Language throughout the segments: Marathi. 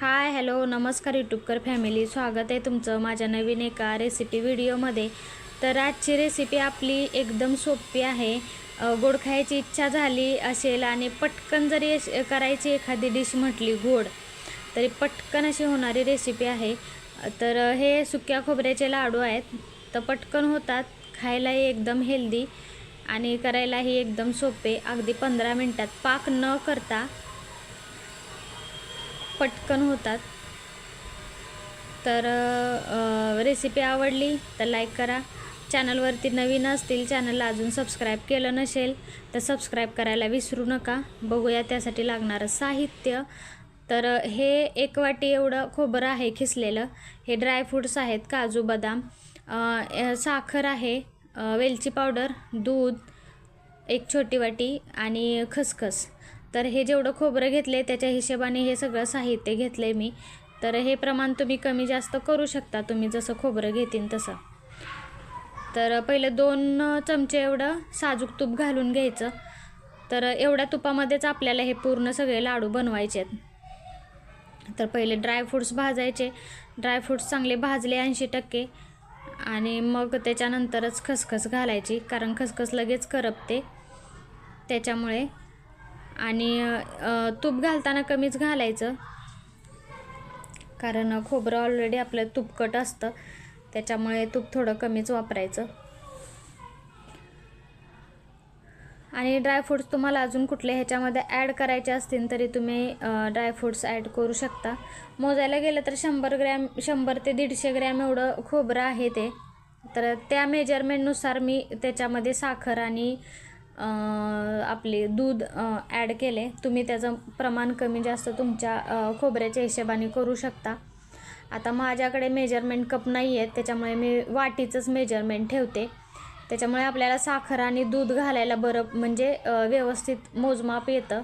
हाय हॅलो नमस्कार यूट्यूबकर फॅमिली. स्वागत आहे तुमचं माझ्या नवीन एका रेसिपी व्हिडिओमध्ये तर आजची रेसिपी आपली एकदम सोपी आहे. गोड खायची इच्छा झाली असेल आणि पटकन जरी करायची एखादी डिश म्हटली गोड तरी पटकन अशी होणारी रेसिपी आहे. तर हे सुक्या खोबऱ्याचे लाडू आहेत. तर पटकन होतात खायलाही एकदम हेल्दी आणि करायलाही एकदम सोपे. अगदी पंधरा मिनटात. पाक न करता पटकन होतात. तर रेसिपी आवडली तर लाईक करा. चॅनलवरती नवीन असतील चॅनलला अजून सबस्क्राईब केलं नसेल तर सबस्क्राईब करायला विसरू नका. बघूया त्यासाठी लागणारं साहित्य. तर हे एक वाटी एवढं खोबरं आहे खिसलेलं. हे ड्रायफ्रूट्स आहेत काजू बदाम. साखर आहे वेलची पावडर दूध एक छोटी वाटी आणि खसखस. तर हे जेवढं खोबरं घेतले त्याच्या हिशोबाने हे सगळं साहित्य घेतलं आहे मी. तर हे प्रमाण तुम्ही कमी जास्त करू शकता तुम्ही जसं खोबरं घेतीन तसं. तर पहिलं दोन चमचे एवढं साजूक तूप घालून घ्यायचं. तर एवढ्या तुपामध्येच आपल्याला हे पूर्ण सगळे लाडू बनवायचे आहेत. तर पहिले ड्रायफ्रूट्स भाजायचे. ड्रायफ्रूट्स चांगले भाजले ऐंशी टक्के आणि मग त्याच्यानंतरच खसखस घालायची कारण खसखस लगेच करपते. त्याच्यामुळे आणि तूप घालताना कमीच घालायचं. कारण खोबरं ऑलरेडी आपलं तुपकट असतं. त्याच्यामुळे तूप थोडं कमीच वापरायचं. आणि ड्रायफ्रूट्स तुम्हाला अजून कुठले ह्याच्यामध्ये ॲड करायचे असतील तरी तुम्ही ड्रायफ्रूट्स ॲड करू शकता. मोजायला गेलं तर शंभर ग्रॅम शंभर ते दीडशे ग्रॅम एवढं खोबरं आहे ते. तर त्या मेजरमेंटनुसार मी त्याच्यामध्ये साखर आणि आपले दूध ॲड केले. तुम्ही त्याचं प्रमाण कमी जास्त तुमच्या खोबऱ्याच्या हिशेबाने करू शकता. आता माझ्याकडे मेजरमेंट कप नाही आहेत त्याच्यामुळे मी वाटीचंच मेजरमेंट ठेवते. त्याच्यामुळे आपल्याला साखर आणि दूध घालायला बरं म्हणजे व्यवस्थित मोजमाप येतं.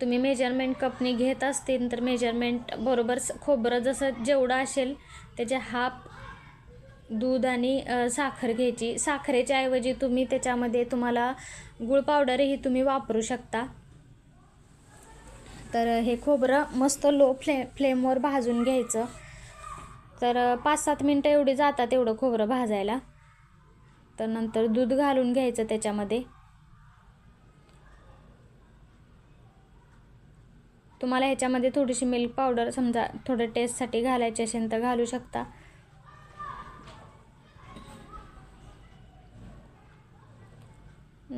तुम्ही मेजरमेंट कपनी घेत असतील तर मेजरमेंट बरोबर स- खोबरं जसं जेवढं असेल त्याचे हाफ दूध आणि साखर घ्यायची. साखरेच्या ऐवजी तुम्ही त्याच्यामध्ये तुम्हाला गुळ पावडरही तुम्ही वापरू शकता. तर हे खोबरं मस्त लो फ्ले फ्लेमवर भाजून घ्यायचं. तर पाच सात मिनटं एवढी जातात एवढं खोबरं भाजायला. तर नंतर दूध घालून घ्यायचं त्याच्यामध्ये. तुम्हाला ह्याच्यामध्ये थोडीशी मिल्क पावडर समजा थोडं टेस्टसाठी घालायची असेल तर घालू शकता.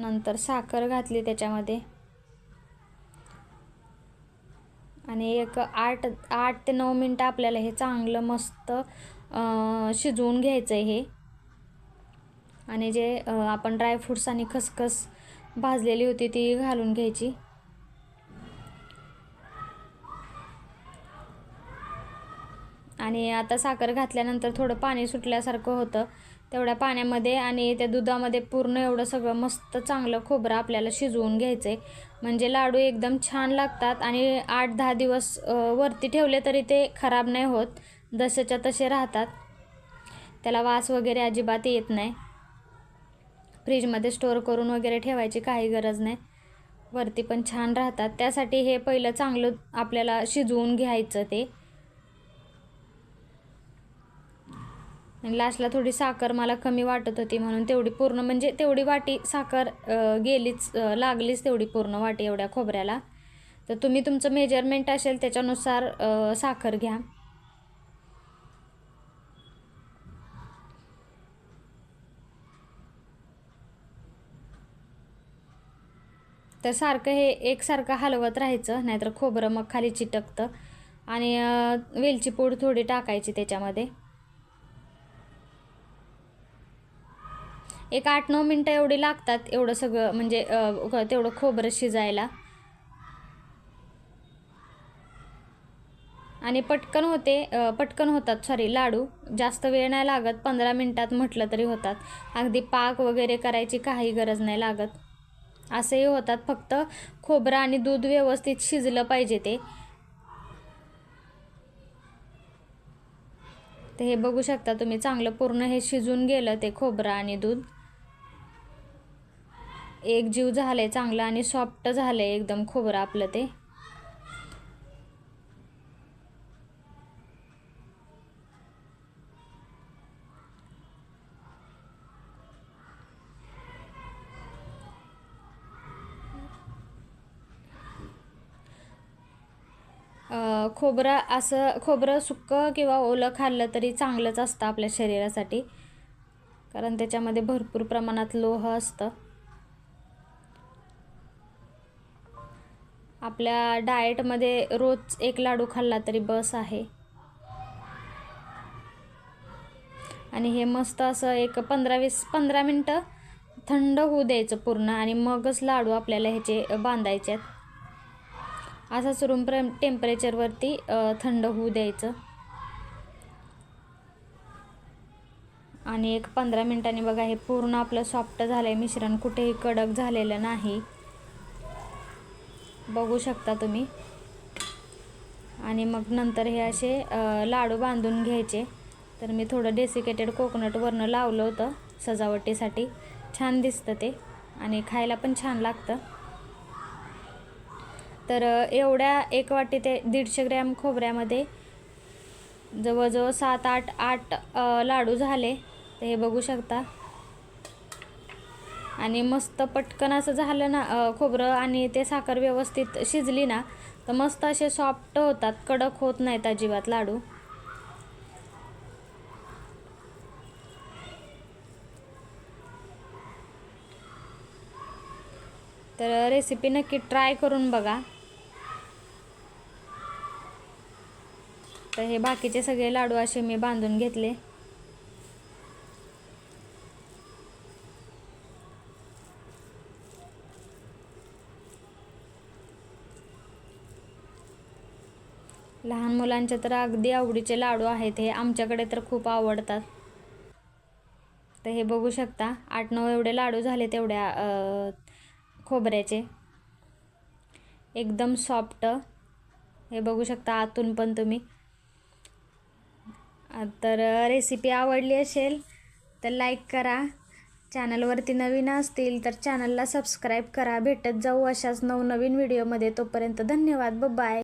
नंतर साखर घातली त्याच्यामध्ये. आणि एक आठ आठ ते नऊ मिनटं आपल्याला हे चांगलं मस्त शिजवून घ्यायचं आहे हे. आणि जे आपण ड्रायफ्रूट्स आणि खसखस भाजलेली होती ती घालून घ्यायची. आणि आता साखर घातल्यानंतर थोडं पाणी सुटल्यासारखं होतं. तेवढ्या पाण्यामध्ये आणि त्या दुधामध्ये पूर्ण एवढं सगळं मस्त चांगलं खोबरं आपल्याला शिजवून घ्यायचं आहे म्हणजे लाडू एकदम छान लागतात आणि आठ दहा दिवस वरती ठेवले तरी ते खराब नाही होत. जसेच्या तसे राहतात. त्याला वास वगैरे अजिबात येत नाही. फ्रीजमध्ये स्टोअर करून वगैरे ठेवायची काही गरज नाही. वरती पण छान राहतात. त्यासाठी हे पहिलं चांगलं आपल्याला शिजवून घ्यायचं ते. आणि लास्टला थोडी साखर मला कमी वाटत होती म्हणून तेवढी पूर्ण म्हणजे तेवढी वाटी साखर गेलीच लागलीच तेवढी पूर्ण वाटी एवढ्या खोबऱ्याला. तर तुम्ही तुमचं मेजरमेंट असेल त्याच्यानुसार साखर घ्या. तर सारखं हे एकसारखं हलवत राहायचं नाहीतर खोबरं मग खाली चिटकतं. आणि वेलची पूड थोडी टाकायची त्याच्यामध्ये. एक आठ नऊ मिनटं एवढी लागतात एवढं सगळं म्हणजे तेवढं खोबरं शिजायला. आणि पटकन होते पटकन होतात सॉरी लाडू. जास्त वेळ नाही लागत पंधरा मिनटात म्हटलं तरी होतात. अगदी पाक वगैरे करायची काही गरज नाही लागत. असेही होतात फक्त खोबरं आणि दूध व्यवस्थित शिजलं पाहिजे ते. हे बघू शकता तुम्ही चांगलं पूर्ण हे शिजून गेलं ते खोबरं आणि दूध. एक जीव झालं आहे चांगलं आणि सॉफ्ट झालं आहे एकदम खोबरं आपलं ते. खोबरं असं खोबरं सुक्क किंवा ओलं खाल्लं तरी चांगलंच असतं आपल्या शरीरासाठी. कारण त्याच्यामध्ये भरपूर प्रमाणात लोह असतं. आपल्या डाएटमध्ये रोज एक लाडू खाल्ला तरी बस आहे. आणि हे मस्त असं एक पंधरा वीस पंधरा मिनटं थंड होऊ द्यायचं पूर्ण आणि मगच लाडू आपल्याला ह्याचे बांधायचे आहेत. असंच रूम प्रेम टेम्परेचरवरती थंड होऊ द्यायचं. आणि एक पंधरा मिनटांनी बघा हे पूर्ण आपलं सॉफ्ट झालं आहे मिश्रण कुठेही कडक झालेलं नाही. बघू शकता तुम्ही. आणि मग नंतर हे असे लाडू बांधून घ्यायचे. तर मी थोडं डेसिकेटेड कोकोनट वरनं लावलं होतं सजावटीसाठी. छान दिसतं ते. आणि खायला पण छान लागतं. तर एवढ्या एक वाटी ते दीडशे ग्रॅम खोबऱ्यामध्ये जवळजवळ सात आठ आठ लाडू झाले. तर हे बघू शकता. आणि मस्त पटकन असं झालं ना खोबरं आणि ते साखर व्यवस्थित शिजली ना तर मस्त असे सॉफ्ट होतात कडक होत नाहीत अजिबात लाडू. तर रेसिपी नक्की ट्राय करून बघा. तर हे बाकीचे सगळे लाडू असे मी बांधून घेतले. लहान मुलांचे तर अगदी आवडीचे लाडू आहेत हे आमच्याकडे तर खूप आवडतात. तर हे बघू शकता आठ नऊ एवढे लाडू झाले तेवढ्या खोबऱ्याचे. एकदम सॉफ्ट. हे बघू शकता आतून पण तुम्ही. तर रेसिपी आवडली असेल तर लाईक करा. चॅनलवरती नवीन असतील तर चॅनलला सबस्क्राईब करा. भेटत जाऊ अशाच नवनवीन व्हिडिओमध्ये. तोपर्यंत धन्यवाद. बाय